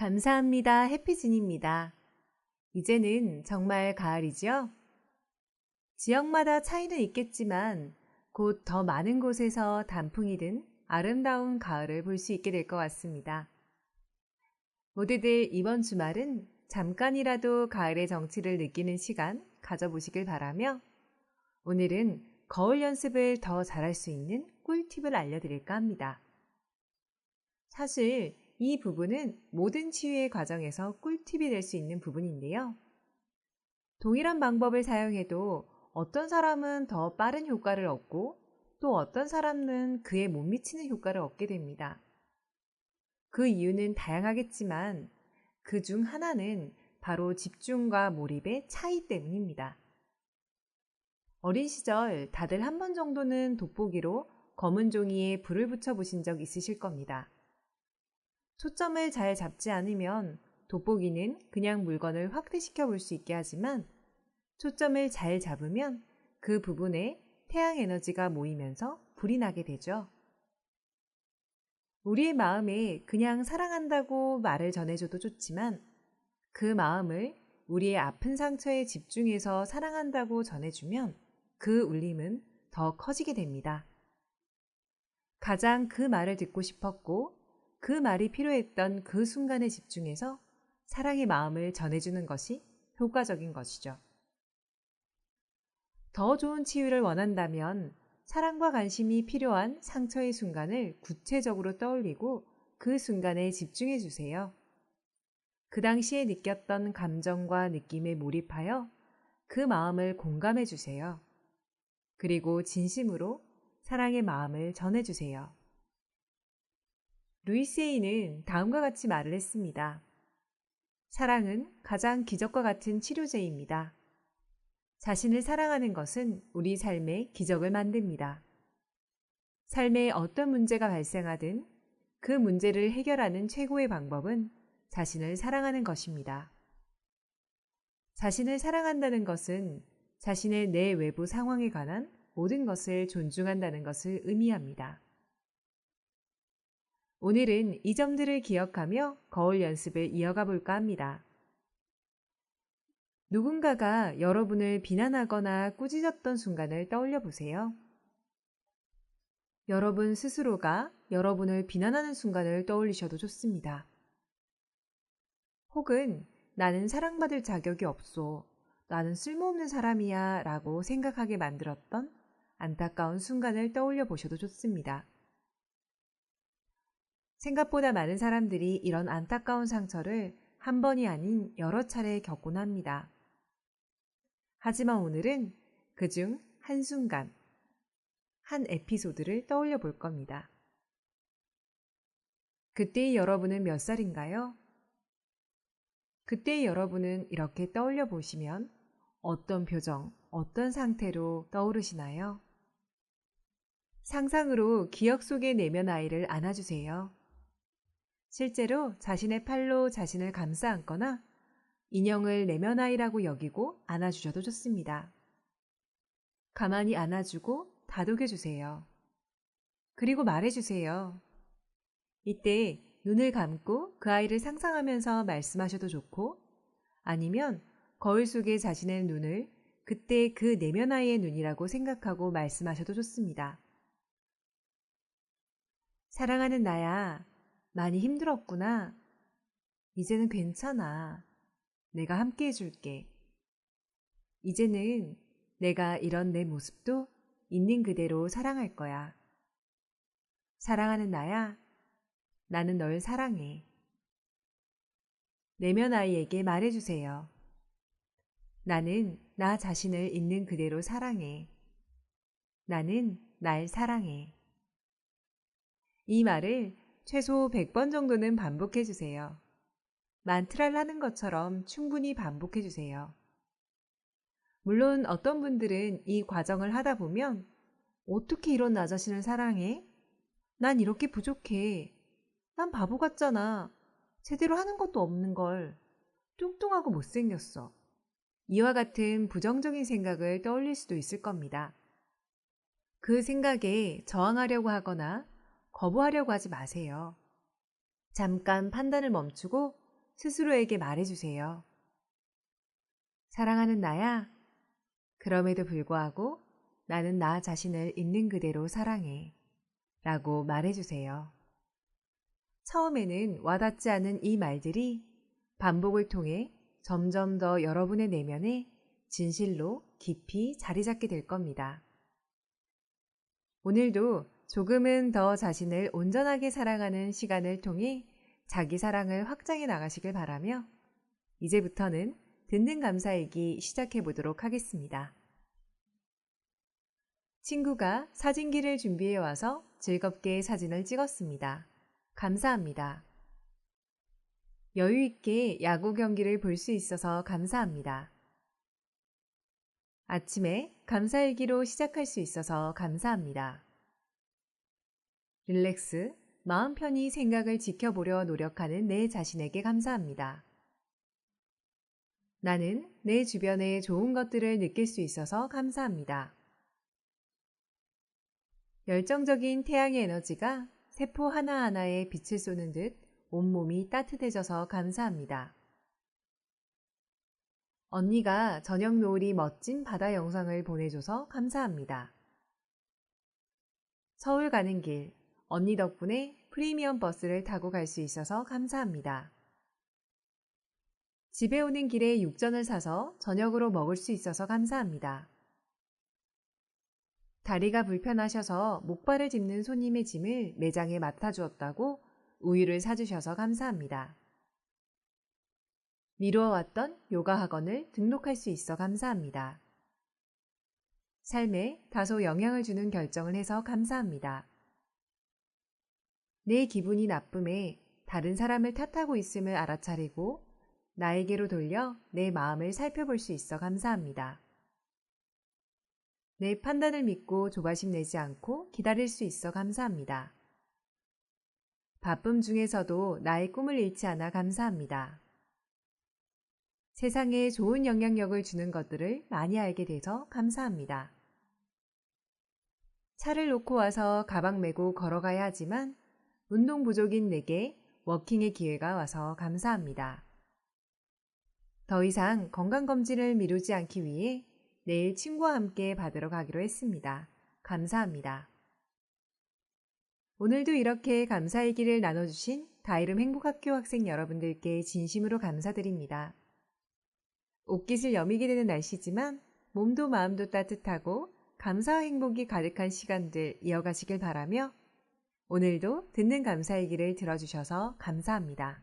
감사합니다. 해피진입니다. 이제는 정말 가을이죠? 지역마다 차이는 있겠지만 곧 더 많은 곳에서 단풍이 든 아름다운 가을을 볼 수 있게 될 것 같습니다. 모두들 이번 주말은 잠깐이라도 가을의 정취를 느끼는 시간 가져보시길 바라며 오늘은 거울 연습을 더 잘할 수 있는 꿀팁을 알려드릴까 합니다. 사실 이 부분은 모든 치유의 과정에서 꿀팁이 될 수 있는 부분인데요. 동일한 방법을 사용해도 어떤 사람은 더 빠른 효과를 얻고 또 어떤 사람은 그에 못 미치는 효과를 얻게 됩니다. 그 이유는 다양하겠지만 그 중 하나는 바로 집중과 몰입의 차이 때문입니다. 어린 시절 다들 한 번 정도는 돋보기로 검은 종이에 불을 붙여 보신 적 있으실 겁니다. 초점을 잘 잡지 않으면 돋보기는 그냥 물건을 확대시켜 볼 수 있게 하지만 초점을 잘 잡으면 그 부분에 태양 에너지가 모이면서 불이 나게 되죠. 우리의 마음에 그냥 사랑한다고 말을 전해줘도 좋지만 그 마음을 우리의 아픈 상처에 집중해서 사랑한다고 전해주면 그 울림은 더 커지게 됩니다. 가장 그 말을 듣고 싶었고 그 말이 필요했던 그 순간에 집중해서 사랑의 마음을 전해주는 것이 효과적인 것이죠. 더 좋은 치유를 원한다면 사랑과 관심이 필요한 상처의 순간을 구체적으로 떠올리고 그 순간에 집중해 주세요. 그 당시에 느꼈던 감정과 느낌에 몰입하여 그 마음을 공감해 주세요. 그리고 진심으로 사랑의 마음을 전해 주세요. 루이세이는 다음과 같이 말을 했습니다. 사랑은 가장 기적과 같은 치료제입니다. 자신을 사랑하는 것은 우리 삶에 기적을 만듭니다. 삶에 어떤 문제가 발생하든 그 문제를 해결하는 최고의 방법은 자신을 사랑하는 것입니다. 자신을 사랑한다는 것은 자신의 내 외부 상황에 관한 모든 것을 존중한다는 것을 의미합니다. 오늘은 이 점들을 기억하며 거울 연습을 이어가 볼까 합니다. 누군가가 여러분을 비난하거나 꾸짖었던 순간을 떠올려 보세요. 여러분 스스로가 여러분을 비난하는 순간을 떠올리셔도 좋습니다. 혹은 나는 사랑받을 자격이 없소. 나는 쓸모없는 사람이야 라고 생각하게 만들었던 안타까운 순간을 떠올려 보셔도 좋습니다. 생각보다 많은 사람들이 이런 안타까운 상처를 한 번이 아닌 여러 차례 겪곤 합니다. 하지만 오늘은 그중 한순간, 한 에피소드를 떠올려 볼 겁니다. 그때의 여러분은 몇 살인가요? 그때의 여러분은 이렇게 떠올려 보시면 어떤 표정, 어떤 상태로 떠오르시나요? 상상으로 기억 속의 내면 아이를 안아주세요. 실제로 자신의 팔로 자신을 감싸 안거나 인형을 내면 아이라고 여기고 안아주셔도 좋습니다. 가만히 안아주고 다독여주세요. 그리고 말해주세요. 이때 눈을 감고 그 아이를 상상하면서 말씀하셔도 좋고 아니면 거울 속에 자신의 눈을 그때 그 내면 아이의 눈이라고 생각하고 말씀하셔도 좋습니다. 사랑하는 나야, 많이 힘들었구나. 이제는 괜찮아. 내가 함께 해줄게. 이제는 내가 이런 내 모습도 있는 그대로 사랑할 거야. 사랑하는 나야, 나는 널 사랑해. 내면 아이에게 말해주세요. 나는 나 자신을 있는 그대로 사랑해. 나는 날 사랑해. 이 말을 최소 100번 정도는 반복해 주세요. 만트라를 하는 것처럼 충분히 반복해 주세요. 물론 어떤 분들은 이 과정을 하다 보면 어떻게 이런 나 자신을 사랑해? 난 이렇게 부족해. 난 바보 같잖아. 제대로 하는 것도 없는 걸. 뚱뚱하고 못생겼어. 이와 같은 부정적인 생각을 떠올릴 수도 있을 겁니다. 그 생각에 저항하려고 하거나 거부하려고 하지 마세요. 잠깐 판단을 멈추고 스스로에게 말해주세요. 사랑하는 나야. 그럼에도 불구하고 나는 나 자신을 있는 그대로 사랑해. 라고 말해주세요. 처음에는 와닿지 않은 이 말들이 반복을 통해 점점 더 여러분의 내면에 진실로 깊이 자리 잡게 될 겁니다. 오늘도 조금은 더 자신을 온전하게 사랑하는 시간을 통해 자기 사랑을 확장해 나가시길 바라며 이제부터는 듣는 감사일기 시작해 보도록 하겠습니다. 친구가 사진기를 준비해 와서 즐겁게 사진을 찍었습니다. 감사합니다. 여유 있게 야구 경기를 볼 수 있어서 감사합니다. 아침에 감사일기로 시작할 수 있어서 감사합니다. 릴렉스, 마음 편히 생각을 지켜보려 노력하는 내 자신에게 감사합니다. 나는 내 주변에 좋은 것들을 느낄 수 있어서 감사합니다. 열정적인 태양의 에너지가 세포 하나하나에 빛을 쏘는 듯 온몸이 따뜻해져서 감사합니다. 언니가 저녁 노을이 멋진 바다 영상을 보내줘서 감사합니다. 서울 가는 길, 언니 덕분에 프리미엄 버스를 타고 갈 수 있어서 감사합니다. 집에 오는 길에 육전을 사서 저녁으로 먹을 수 있어서 감사합니다. 다리가 불편하셔서 목발을 짚는 손님의 짐을 매장에 맡아주었다고 우유를 사주셔서 감사합니다. 미루어왔던 요가 학원을 등록할 수 있어 감사합니다. 삶에 다소 영향을 주는 결정을 해서 감사합니다. 내 기분이 나쁨에 다른 사람을 탓하고 있음을 알아차리고 나에게로 돌려 내 마음을 살펴볼 수 있어 감사합니다. 내 판단을 믿고 조바심 내지 않고 기다릴 수 있어 감사합니다. 바쁨 중에서도 나의 꿈을 잃지 않아 감사합니다. 세상에 좋은 영향력을 주는 것들을 많이 알게 돼서 감사합니다. 차를 놓고 와서 가방 메고 걸어가야 하지만 운동 부족인 내게 워킹의 기회가 와서 감사합니다. 더 이상 건강검진을 미루지 않기 위해 내일 친구와 함께 받으러 가기로 했습니다. 감사합니다. 오늘도 이렇게 감사일기를 나눠주신 다이름 행복학교 학생 여러분들께 진심으로 감사드립니다. 옷깃을 여미게 되는 날씨지만 몸도 마음도 따뜻하고 감사와 행복이 가득한 시간들 이어가시길 바라며 오늘도 듣는 감사일기를 들어주셔서 감사합니다.